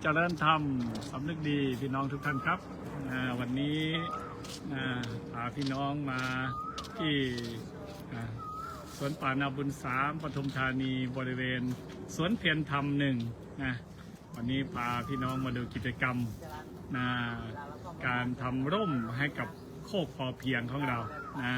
เจริญธรรมสำนึกดีพี่น้องทุกท่านครับ วันนี้พาพี่น้องมาที่สวนป่านาบุญสามปทุมธานีบริเวณ สวนเพียรธรรมหนึ่งนะวันนี้พาพี่น้องมาดูกิจกรรมนะการทำร่มให้กับโคกพอเพียงของเรานะ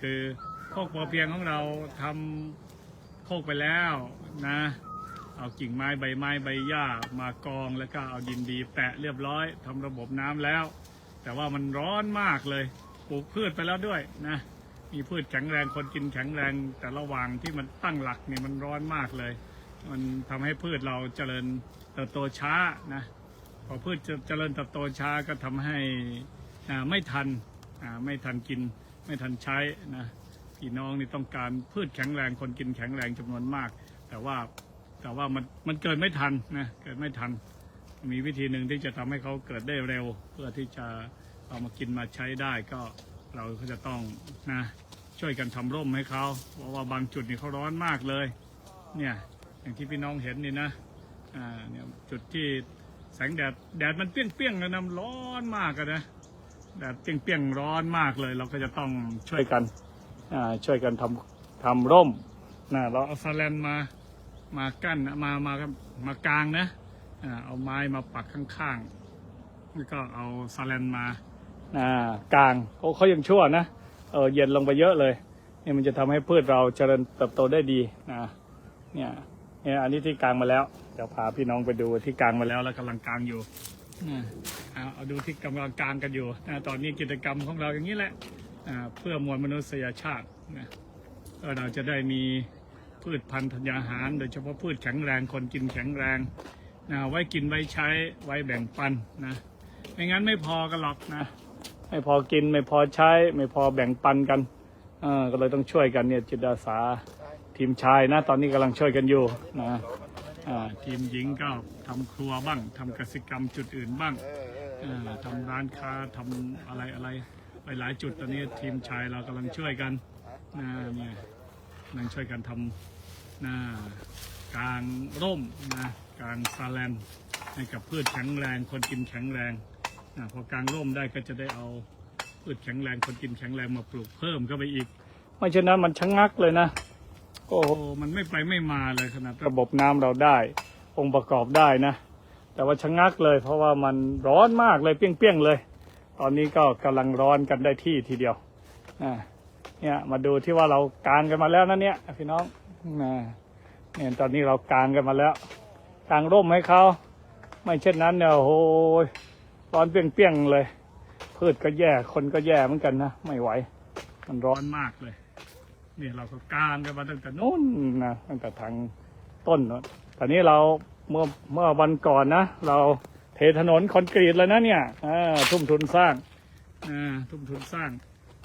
คือโคกพอเพียงของเราทำโคกไปแล้วนะ เอากิ่งไม้ใบไม้ใบหญ้ามากองแล้วก็เอาดินดี แปะเรียบร้อยทำระบบน้ำแล้ว แต่ว่ามันร้อนมากเลยปลูกพืชไปแล้วด้วยนะมีพืชแข็งแรงคนกินแข็งแรง แต่ระหว่างที่มันตั้งหลักเนี่ยมันร้อนมากเลย มันทำให้พืชเราเจริญเติบโตช้านะพอพืชเจริญเติบโตช้าก็ทำให้อ่าไม่ทันอ่าไม่ทันกิน ไม่ทันใช้นะพี่น้องนี่ต้องการพืชแข็งแรงคนกินแข็งแรงจำนวนมาก แต่ว่า แต่ว่ามันมันเกิดไม่ทันนะเกิดไม่ทัน มีวิธีหนึ่งที่จะทำให้เขาเกิดได้เร็ว เพื่อที่จะเอามากินมาใช้ได้ก็เราก็จะต้องนะช่วยกันทำร่มให้เขาเพราะว่าบางจุดนี่เขาร้อนมากเลย เนี่ยอย่างที่พี่น้องเห็นนี่นะอ่าเนี่ยจุดที่แสงแดดแดดมันเปี้ยงๆนะนะร้อนมากนะแดดเปี้ยงๆร้อนมากเลย เราก็จะต้องช่วยกันอ่าช่วยกันทำทำร่มนะเราเอาซาแลนมา มากั้นมามามากลางนะเอาไม้มาปักข้างๆแล้วก็เอาซาเลนมากลางเขาเขายังชั่วนะเออเย็นลงไปเยอะเลยเนี่ยมันจะทำให้พืชเราเจริญเติบโตได้ดีนะเนี่ยเนี่ยอันนี้ที่กลางมาแล้วเดี๋ยวพาพี่น้องไปดูที่กลางมาแล้วแล้วกำลังกลางอยู่เอาดูที่กำลังกลางกันอยู่นะตอนนี้กิจกรรมของเราอย่างนี้แหละเพื่อมวลมนุษยชาตินะเราจะได้มี พืชพันธุ์ธัญญาหาร โดยเฉพาะพืชแข็งแรงคนกินแข็งแรงนะไว้กินไว้ใช้ไว้แบ่งปันนะไม่งั้นไม่พอกันหรอกนะ ไม่พอกินไม่พอใช้ ไม่พอแบ่งปันกันเออก็เลยต้องช่วยกันเนี่ยจิตอาสาทีมชายนะ ตอนนี้กำลังช่วยกันอยู่นะอ่าทีมหญิงก็ทำครัวบ้างทำกสิกรรมจุดอื่นบ้างเอ่อทำร้านค้าทำอะไรอะไรไปหลายจุดตอนนี้ทีมชายเรากำลังช่วยกันนะเนี่ยนั่งช่วยกันทำ นะกลางร่มนะกลางซาแลนให้กับพืชแข็งแรงคนกินแข็งแรงนะพอกลางร่มได้ก็จะได้เอาพืชแข็งแรงคนกินแข็งแรงมาปลูกเพิ่มเข้าไปอีก ไม่เช่นนั้นมันชะงงักเลยนะ โอ้โหมันไม่ไปไม่มาเลยขนาดระบบน้ำเราได้ องค์ประกอบได้นะ แต่ว่าชะงักเลย เพราะว่ามันร้อนมากเลยเปรี้ยงๆเลย ตอนนี้ก็กำลังร้อนกันได้ที่ทีเดียวอ่าเนี่ยมาดูที่ว่าเรากางกันมาแล้วนะเนี่ยพี่น้อง นะเนี่ยตอนนี้เรากางกันมาแล้วกางร่มให้เขาไม่เช่นนั้นเนี่ยโอ้โหร้อนเปี้ยงๆเลย พืชก็แย่คนก็แย่เหมือนกันนะไม่ไหว มันร้อนมากเลยนี่เราก็กางกันมาตั้งแต่นู้นนะตั้งแต่ทางต้นนู้นตอนนี้เราเมื่อเมื่อวันก่อนนะ เราเทถนนคอนกรีตเลยนะเนี่ยอ่าทุ่มทุนสร้างอ่าทุ่มทุนสร้าง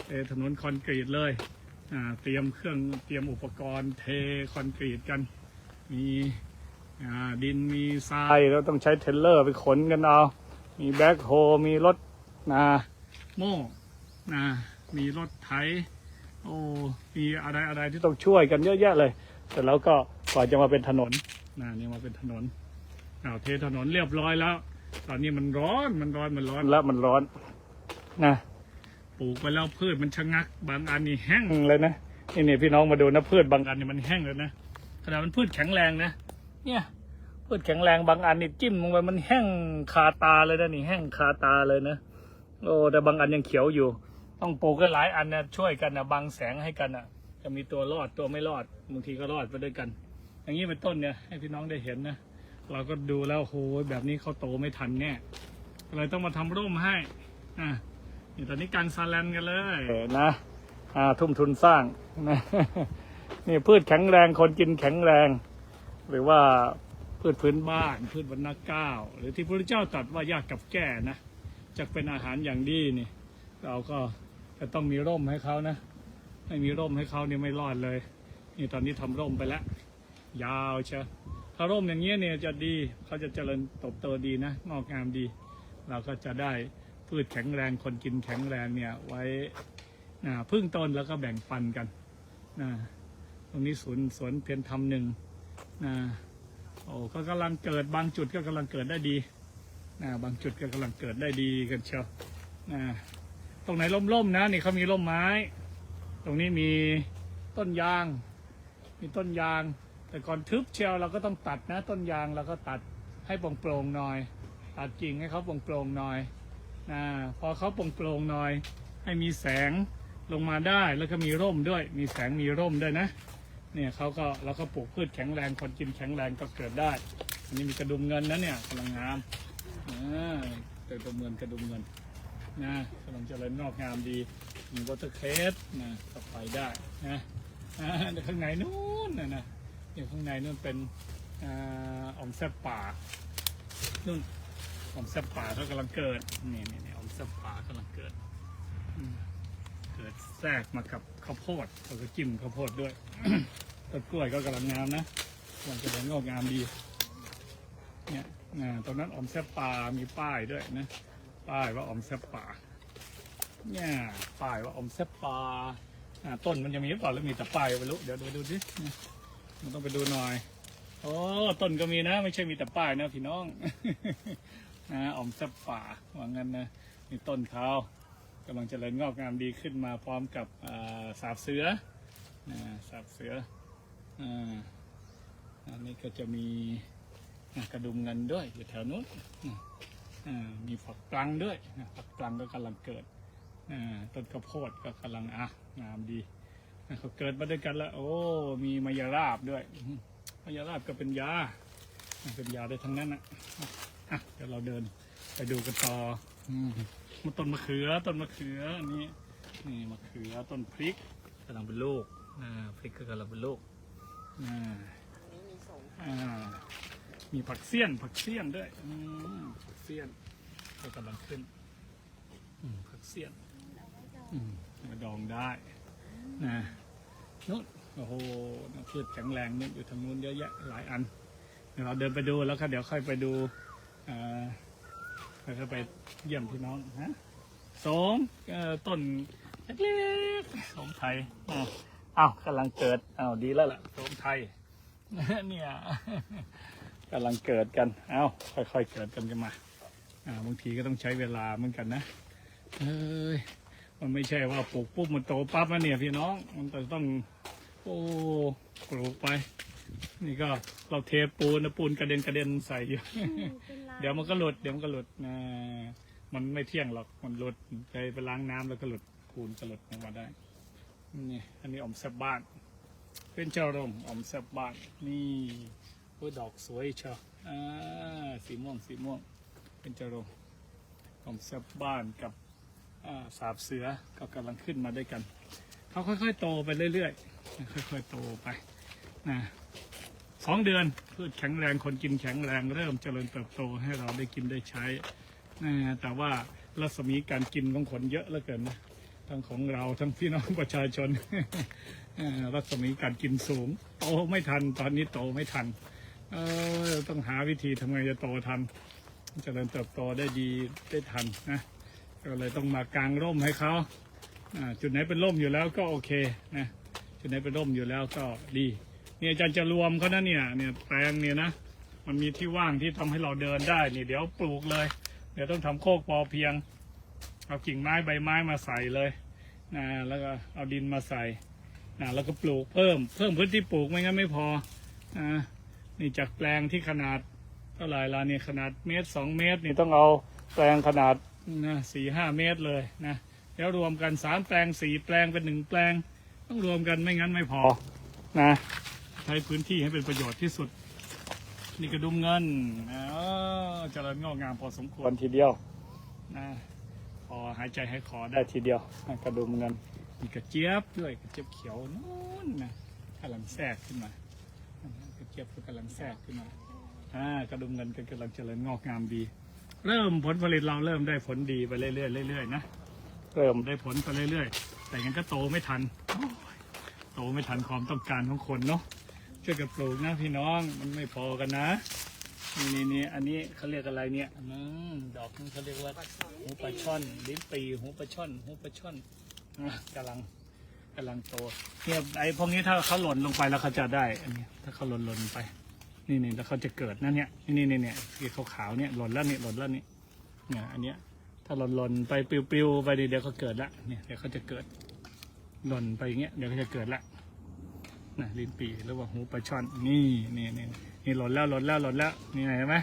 เทถนนคอนกรีตเลย เตรียมเครื่องเตรียมอุปกรณ์เทคอนกรีตกัน มีอ่าดินมีทรายแล้วต้องใช้เทรลเลอร์ไปขนกันเอา มีแบ็คโฮมีรถนาโม่นะมีรถไถโอ้มีอะไรอะไรที่ต้องช่วยกันเยอะแยะเลยแต่แล้วก็กว่าจะมาเป็นถนนนะนี่มาเป็นถนนอ้าวเทถนนเรียบร้อยแล้ว ตอนนี้มันร้อนมันร้อนมันร้อนแล้วมันร้อนนะ ปลูกไปแล้วพืชมันชะงัก บางอันนี่แห้งเลยนะนี่นี่พี่น้องมาดูนะพืชบางอันนี่มันแห้งเลยนะขนาดมันพืชแข็งแรงนะเนี่ยพืชแข็งแรงบางอันนี่จิ้มลงไปมันแห้งคาตาเลยนะนี่แห้งคาตาเลยนะโอ้แต่บางอันยังเขียวอยู่ ต้องปลูกกันหลายอันนะช่วยกันนะบังแสงให้กันนะจะมีตัวรอดตัวไม่รอดบางทีก็รอดไปด้วยกัน อย่างนี้เป็นต้นเนี่ยให้พี่น้องได้เห็นนะเราก็ดูแล้วโหแบบนี้เขาโตไม่ทันแน่เลยต้องมาทำร่มให้อะ นี่ตอนนี้กางซาแลนกันเลยนะอ่าทุ่มทุนสร้างนะนี่พืชแข็งแรงคนกินแข็งแรง หรือว่าพืชพื้นบ้านพืชวรรณเก้าหรือที่พระเจ้าตรัสว่ายากกับแก่นะจะเป็นอาหารอย่างดีนี่ เราก็จะต้องมีร่มให้เขานะไม่มีร่มให้เขาเนี่ยไม่รอดเลย นี่ตอนนี้ทำร่มไปแล้ว ยาวเชียวถ้าร่มอย่างเงี้ยเนี่ยจะดีเขาจะเจริญเติบโตดีนะงอกงามดี เราก็จะได้ พืชแข็งแรงคนกินแข็งแรงเนี่ยไว้นะพึ่งต้นแล้วก็แบ่งปันกันนะตรงนี้สวนสวนเพียรธรรมหนึ่งนะโอ้ก็กำลังเกิดบางจุดก็กำลังเกิดได้ดีนะบางจุดก็กำลังเกิดได้ดีกันเชียวนะตรงไหนร่มๆนะนี่เขามีร่มไม้ ตรงนี้มีต้นยาง มีต้นยาง แต่ก่อนทึบเชียวเราก็ต้องตัดนะ ต้นยางเราก็ตัดให้โปร่งๆหน่อย ตัดกิ่งให้เขาโปร่งๆหน่อย นะพอเขาโปร่งๆหน่อย ให้มีแสงลงมาได้แล้วก็มีร่มด้วย มีแสงมีร่มด้วยนะเนี่ยเขาก็เราก็ปลูกพืชแข็งแรงคนกินแข็งแรงก็เกิดได้ อันนี้มีกระดุมเงินนะเนี่ยกำลังงามอ่าเกิดกระดุมเงินกระดุมเงินนะกำลังเจริญงอกงามดีมีวอเตอร์เคสนะก็ไปได้นะอ่าข้างในนู้นนะนะเดี๋ยข้างในนู้นเป็นอ่าอมแซบป่านู่น อมแซบป่าเขากำลังเกิดนี่นี่นี่ออมแซบป่ากำลังเกิดอืมเกิดแทรกมากับข้าวโพดเขาก็จิ้มข้าวโพดด้วย ต้นกล้วยก็กำลังงามนะกำลังจะเดินงอกงามดี เนี่ยนะตรงนั้นอมแซบปลามีป้ายด้วยนะ ป้ายว่าอมแซบปลาเนี่ยป้ายว่าอมแซบปลาอ่าต้นมันจะมีหรือเปล่าหรือมีแต่ป้ายไม่รู้เดี๋ยวดูดูดิมันต้องไปดูหน่อยโอ้ต้นก็มีนะ ไม่ใช่มีแต่ป้ายนะพี่น้อง นะออมแซบป่าว่างั้นนะนี่ต้นเขากำลังเจริญงอกงามดีขึ้นมาพร้อมกับสาบเสืออ่าสับเสืออ่าอันนี้ก็จะมีกระดุมเงินด้วยอยู่แถวนู้นอ่ามีฝักปลังด้วยฝักปลังก็กำลังเกิดอ่าต้นข้าวโพดก็กำลังอะงามดีอ่เขาเกิดมาด้วยกันแล้ว โอ้ มีมายาราบด้วยมายาราบก็เป็นยา เป็นยาได้ทั้งนั้นนะ อะเดี๋ยวเราเดินไปดูกันต่ออืมมาต้นมะเขือต้นมะเขืออันนี้นี่มะเขือต้นพริกกำลังเป็นลูกอ่าพริกก็กำลังเป็นลูกอ่านี่มีสองอ่ามีผักเสี้ยนผักเสี้ยนด้วยอืมผักเสี้ยนก็กำลังขึ้นอืมผักเสี้ยนอืมมาดองได้นะนู้นโอ้โหน้ำพืชแข็งแรงนี่อยู่ทางนู้นเยอะแยะหลายอันเดี๋ยวเราเดินไปดูแล้วก็เดี๋ยวค่อยไปดู อ่าแล้วก็ไปเยี่ยมพี่น้องฮะสมเอ่อต้นเล็กๆโสมไทยอะอ้าวกำลังเกิดอ้าวดีแล้วล่ะโสมไทย เนี่ยกำลังเกิดกันเอ้าค่อยๆเกิดกันกันมาอ่าบางทีก็ต้องใช้เวลาเหมือนกันนะเอ้ยมันไม่ใช่ว่าปลูกปุ๊บมันโตปั๊บนะเนี่ยพี่น้อง มันต้องโอ้ปลูกไป นี่ก็เราเทปูนนะปูนกระเด็นกระเด็นใส่อยู่เป็นลายเดี๋ยวมันก็หลุด เดี๋ยวมันก็หลุดนะมันไม่เที่ยงหรอก มันหลุดไปไปล้างน้ำแล้วก็หลุดปูนก็หลุดออกมาได้ นี่ อันนี้ออมแซบบ้าน เป็นเจ้ารงออมแซบบ้าน นี่โอ้ยดอกสวยเชียวอ่าสีม่วงสีม่วง เป็นเจ้ารงออมแซบบ้านกับอ่าสาบเสือก็กำลังขึ้นมาด้วยกัน เขาค่อยๆโตไปเรื่อยๆ ค่อยๆโตไปนะ สองเดือนพืชแข็งแรงคนกินแข็งแรงเริ่มเจริญเติบโตให้เราได้กินได้ใช้นะแต่ว่ารัศมีการกินของคนเยอะเหลือเกินนะทั้งของเราทั้งพี่น้องประชาชนรัศมีการกินสูง โตไม่ทันตอนนี้โตไม่ทันเออต้องหาวิธีทำไงจะโตทันเจริญเติบโตได้ดีได้ทันนะก็เลยต้องมากางร่มให้เขาจุดไหนเป็นร่มอยู่แล้วก็โอเคนะจุดไหนเป็นร่มอยู่แล้วก็ดี เนี่ยอาจารย์จะรวมเขานะเนี่ยเนี่ยแปลงเนี่ยนะมันมีที่ว่างที่ทำให้เราเดินได้นี่เดี๋ยวปลูกเลย เดี๋ยวต้องทำโคกปอเพียง เอากิ่งไม้ใบไม้มาใส่เลยนะแล้วก็เอาดินมาใส่นะแล้วก็ปลูกเพิ่ม เพิ่มพื้นที่ปลูกไม่งั้นไม่พอนะนี่จากแปลงที่ขนาดเท่าไหร่ละเนี่ยขนาดเมตรสองเมตร นี่ต้องเอาแปลงขนาดนะสี่ห้าเมตรเลยนะแล้วรวมกันสามแปลงสี่แปลงเป็นหนึ่งแปลง ต้องรวมกันไม่งั้นไม่พอนะ ใช้พื้นที่ให้เป็นประโยชน์ที่สุด นี่กระดุมเงินอ๋อเจริญงอกงามพอสมควรทีเดียวนะพอหายใจให้คอได้ทีเดียวนะกระดุมเงินมีกระเจี๊ยบด้วยกระเจี๊ยบเขียวนู่นนะกำลังแทรกขึ้นมากระเจี๊ยบก็กำลังแทรกขึ้นมาอ่ากระดุมเงินก็กำลังเจริญงอกงามดี เริ่มผลผลิตเราเริ่มได้ผลดีไปเรื่อยๆเรื่อยๆนะเริ่มได้ผลไปเรื่อยๆ แต่ยังก็โตไม่ทันโอ้ยโตไม่ทันความต้องการของคนเนาะ ช่วยกันปลูกนะพี่น้องมันไม่พอกันนะ นี่นี่นี่อันนี้เขาเรียกอะไรเนี่ยอืมดอกนี้เขาเรียกว่าหูปลาช่อนลิ้นปีหูปลาช่อนหูปลาช่อนอะกำลังกำลังโตเนี่ยไอ้พวกนี้ถ้าเขาหล่นลงไปแล้วเขาจะได้อันนี้ถ้าเขาหล่นหล่นไป นี่นี่แล้วเขาจะเกิดนั่นเนี่ยนี่นี่เนี่ยที่ขาวๆเนี่ยหล่นแล้วเนี่ยหล่นแล้วเนี่ยเนี่ยอันเนี้ยถ้าหล่นหล่นไปปลิวๆไปเดี๋ยวเขาเกิดละเนี่ยเดี๋ยวเขาจะเกิดหล่นไปอย่างเงี้ยเดี๋ยวเขาจะเกิดละ นะลิ้นปีหรือว่าหูปลาช่อนนี่นี่นี่นี่หล่นแล้วหล่นแล้วหล่นแล้วนี่เห็นไหม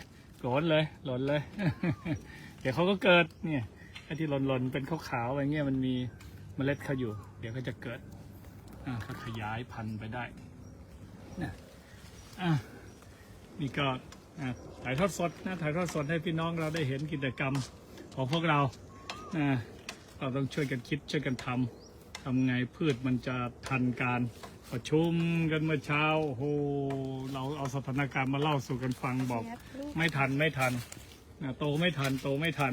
หล่นเลยหล่นเลย เดี๋ยวเขาก็เกิดเนี่ยไอ้ที่หล่นหล่นเป็นขาวๆอะไรเงี้ยมันมีเมล็ดเขาอยู่ เดี๋ยวเขาจะเกิดอ่าเขาขยายพันธุ์ไปได้นะอะนี่ก็ถ่ายทอดสดนะถ่ายทอดสดให้พี่น้องเราได้เห็นกิจกรรมของพวกเรานะเราต้องช่วยกันคิดช่วยกันทำทำไงพืชมันจะทันการ ประชุมกันเมื่อเช้าโอ้โหเราเอาสถานการณ์มาเล่าสู่กันฟังบอก ไม่ทันไม่ทันนะโตไม่ทันโตไม่ทัน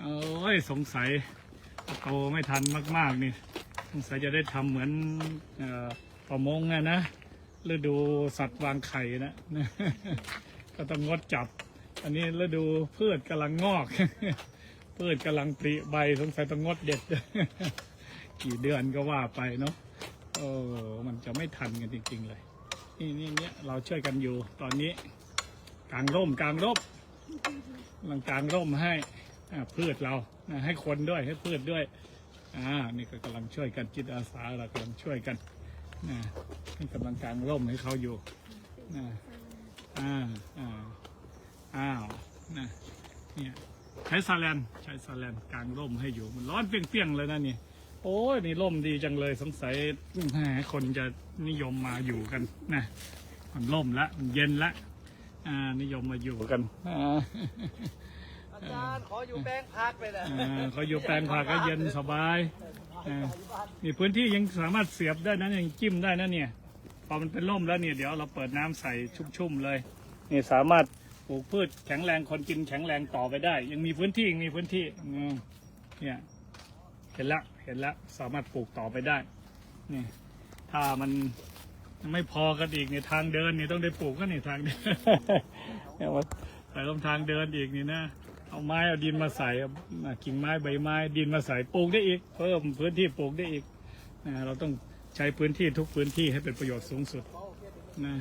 เอ้ยสงสัยโตไม่ทันมาก ๆ นี่ สงสัยจะได้ทำเหมือนเออประมงอะนะฤดูสัตว์วางไข่นะ ก็ต้องงดจับ อันนี้ฤดูพืชกำลังงอก พืชกำลังปริใบสงสัยต้องงดเด็ด กี่เดือนก็ว่าไปเนาะ โอ้มันจะไม่ทันกันจริง ๆ เลย นี่นี่เนี่ยเราช่วยกันอยู่ ตอนนี้กลางร่มกลางร่มกำลังกลางร่มให้พืชเราให้คนด้วยให้พืชด้วยอ่านี่ก็กำลังช่วยกันจิตอาสาเรากำลังช่วยกันนะให้กำลังกลางร่มให้เขาอยู่นะอ่าอ่าอ้าวนะเนี่ยใช้ซาแลนใช้ซาแลนกลางร่มให้อยู่ มันร้อนเปรี้ยงๆเลยนะนี่ โอ้ยนี่ร่มดีจังเลยสงสัยแหมคนจะนิยมมาอยู่กันนะมันร่มละมันเย็นละอ่านิยมมาอยู่กันอ่าอาจารย์ขออยู่แป้งพักไปนะอ่าเขาอยู่แปลงผักก็เย็นสบายอ่านี่พื้นที่ยังสามารถเสียบได้นะยังจิ้มได้นะเนี่ยพอมันเป็นร่มแล้วเนี่ยเดี๋ยวเราเปิดน้ำใส่ชุ่มๆเลยนี่สามารถปลูกพืชแข็งแรงคนกินแข็งแรงต่อไปได้ ยังมีพื้นที่ยังมีพื้นที่อืมเนี่ย เห็นละเห็นละสามารถปลูกต่อไปได้นี่ถ้ามันไม่พอกันอีกเนี่ยทางเดินเนี่ยต้องได้ปลูกก็นี่ทางเดินเนี่ยว่าใส่ลงทางเดินอีกนี่นะเอาไม้เอาดินมาใส่เอากิ่งไม้ใบไม้ดินมาใส่ปลูกได้อีก เพิ่มพื้นที่ปลูกได้อีกนะเราต้องใช้พื้นที่ทุกพื้นที่ให้เป็นประโยชน์สูงสุดนะ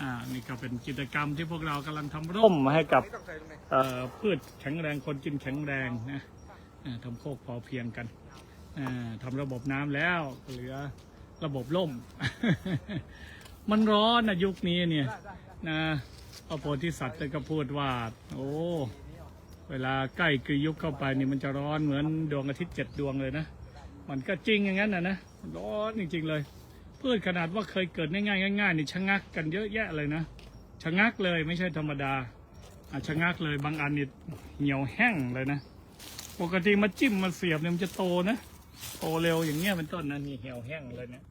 อ่านี่ก็เป็นกิจกรรมที่พวกเรากำลังทำร่มให้กับต้องใส่ตรงไหนเอ่อพืชแข็งแรงคนกินแข็งแรงนะอ่า ทำโคกพอเพียงกันอ่าทำระบบน้ำแล้วเหลือระบบล่ม มันร้อนนะยุคนี้เนี่ยนะพระโพธิสัตว์ก็พูดว่า โอ้เวลาใกล้กรียุคเข้าไปนี่มันจะร้อนเหมือนดวงอาทิตย์เจ็ดดวงเลยนะ มันก็จริงอย่างนั้นนะนะร้อนจริง ๆ เลยพืชขนาดว่าเคยเกิดง่ายๆง่ายๆนี่ชะงักกันเยอะแยะเลยนะชะงักเลยไม่ใช่ธรรมดาอะชะงักเลยบางอันนี่เหี่ยวแห้งเลยนะ ปกติมาจิ้มมาเสียบเนี่ยมันจะโตนะโตเร็วอย่างเงี้ยเป็นต้นนะนี่เหี่ยวแห้งเลยเนี่ย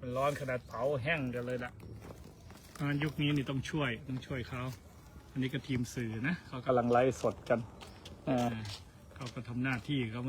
มันร้อนขนาดเผาแห้งกันเลยล่ะเพราะฉะนั้นยุคนี้นี่ต้องช่วยต้องช่วยเขาอันนี้ก็ทีมสื่อนะเขากำลังไลฟ์สดกันอ่าเขาก็ทำหน้าที่เขาเมื่อ